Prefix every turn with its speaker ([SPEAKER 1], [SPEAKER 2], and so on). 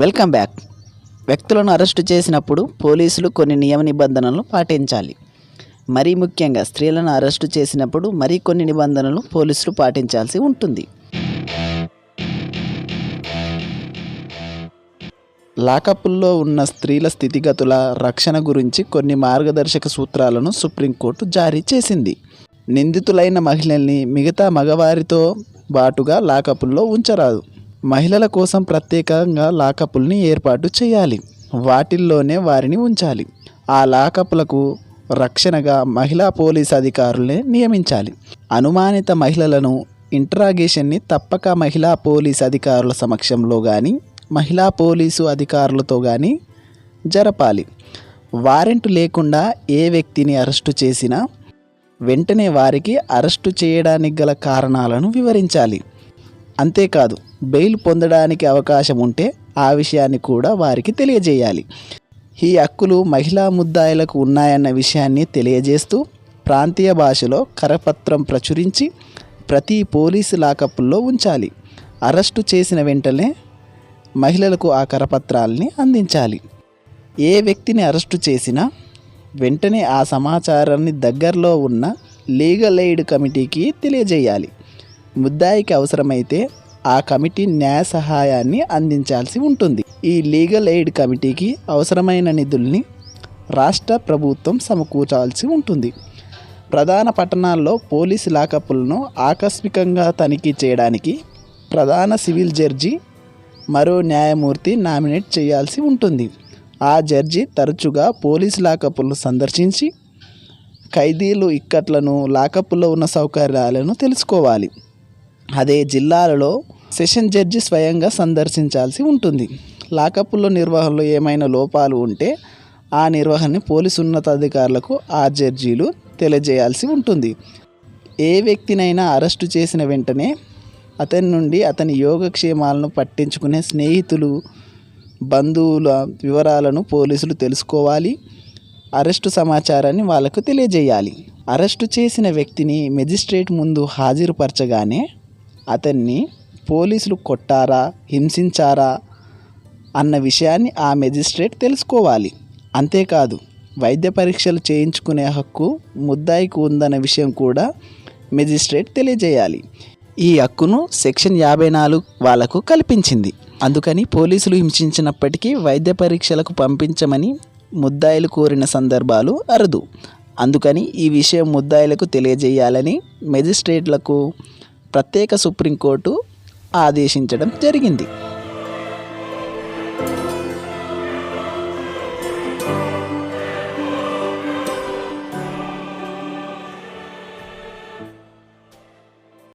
[SPEAKER 1] Welcome back వ్యక్తులను arrest చేసినప్పుడు పోలీసులు కొన్ని నియమ నిబంధనలు పాటించాలి. మరీ ముఖ్యంగా స్త్రీలను అరెస్టు చేసినప్పుడు మరీ కొన్ని నిబంధనలు పోలీసులు పాటించాల్సి ఉంటుంది. లాకప్పుల్లో ఉన్న స్త్రీల స్థితిగతుల రక్షణ గురించి కొన్ని మార్గదర్శక సూత్రాలను సుప్రీంకోర్టు జారీ చేసింది. నిందితులైన మహిళల్ని మిగతా మగవారితో బాటుగా లాకపుల్లో ఉంచరాదు. మహిళల కోసం ప్రత్యేకంగా లాకపుల్ని ఏర్పాటు చేయాలి. వాటిల్లోనే వారిని ఉంచాలి. ఆ లాకపులకు రక్షణగా మహిళా పోలీస్ అధికారులనే నియమించాలి. అనుమానిత మహిళలను ఇంట్రాగేషన్ని తప్పక మహిళా పోలీస్ అధికారుల సమక్షంలో కానీ మహిళా పోలీసు అధికారులతో కానీ జరపాలి. వారెంట్ లేకుండా ఏ వ్యక్తిని అరెస్టు చేసినా వెంటనే వారికి అరెస్టు చేయడానికి గల కారణాలను వివరించాలి. అంతేకాదు బెయిల్ పొందడానికి అవకాశం ఉంటే ఆ విషయాన్ని కూడా వారికి తెలియజేయాలి. ఈ హక్కులు మహిళా ముద్దాయిలకు ఉన్నాయన్న విషయాన్ని తెలియజేస్తూ ప్రాంతీయ భాషలో కరపత్రం ప్రచురించి ప్రతి పోలీసు లాకప్పుల్లో ఉంచాలి. అరెస్టు చేసిన వెంటనే మహిళలకు ఆ కరపత్రాల్ని అందించాలి. ఏ వ్యక్తిని అరెస్టు చేసినా వెంటనే ఆ సమాచారాన్ని దగ్గరలో ఉన్న లీగల్ ఎయిడ్ కమిటీకి తెలియజేయాలి. ముద్దాయికి అవసరమైతే ఆ కమిటీ న్యాయ సహాయాన్ని అందించాల్సి ఉంటుంది. ఈ లీగల్ ఎయిడ్ కమిటీకి అవసరమైన నిధుల్ని రాష్ట్ర ప్రభుత్వం సమకూర్చాల్సి ఉంటుంది. ప్రధాన పట్టణాల్లో పోలీసు లాకప్పులను ఆకస్మికంగా తనిఖీ చేయడానికి ప్రధాన సివిల్ జడ్జి మరో న్యాయమూర్తి నామినేట్ చేయాల్సి ఉంటుంది. ఆ జడ్జి తరచుగా పోలీసు లాకప్పులను సందర్శించి ఖైదీలు ఇక్కట్లను లాకప్పులో ఉన్న సౌకర్యాలను తెలుసుకోవాలి. అదే జిల్లాలలో సెషన్ జడ్జి స్వయంగా సందర్శించాల్సి ఉంటుంది. లాకప్లో నిర్వహణలో ఏమైనా లోపాలు ఉంటే ఆ నిర్వహణని పోలీసు ఉన్నతాధికారులకు ఆ జడ్జీలు తెలియజేయాల్సి ఉంటుంది. ఏ వ్యక్తినైనా అరెస్టు చేసిన వెంటనే అతని నుండి అతని యోగక్షేమాలను పట్టించుకునే స్నేహితులు బంధువుల వివరాలను పోలీసులు తెలుసుకోవాలి. అరెస్టు సమాచారాన్ని వాళ్ళకు తెలియజేయాలి. అరెస్టు చేసిన వ్యక్తిని మెజిస్ట్రేట్ ముందు హాజరుపరచగానే అతన్ని పోలీసులు కొట్టారా హింసించారా అన్న విషయాన్ని ఆ మెజిస్ట్రేట్ తెలుసుకోవాలి. అంతేకాదు వైద్య పరీక్షలు చేయించుకునే హక్కు ముద్దాయికి ఉందన్న విషయం కూడా మెజిస్ట్రేట్ తెలియజేయాలి. ఈ హక్కును సెక్షన్ యాభై నాలుగు వాళ్ళకు కల్పించింది. అందుకని పోలీసులు హింసించినప్పటికీ వైద్య పరీక్షలకు పంపించమని ముద్దాయిలు కోరిన సందర్భాలు అరుదు. అందుకని ఈ విషయం ముద్దాయిలకు తెలియజేయాలని మెజిస్ట్రేట్లకు ప్రత్యేక సుప్రీంకోర్టు ఆదేశించడం జరిగింది.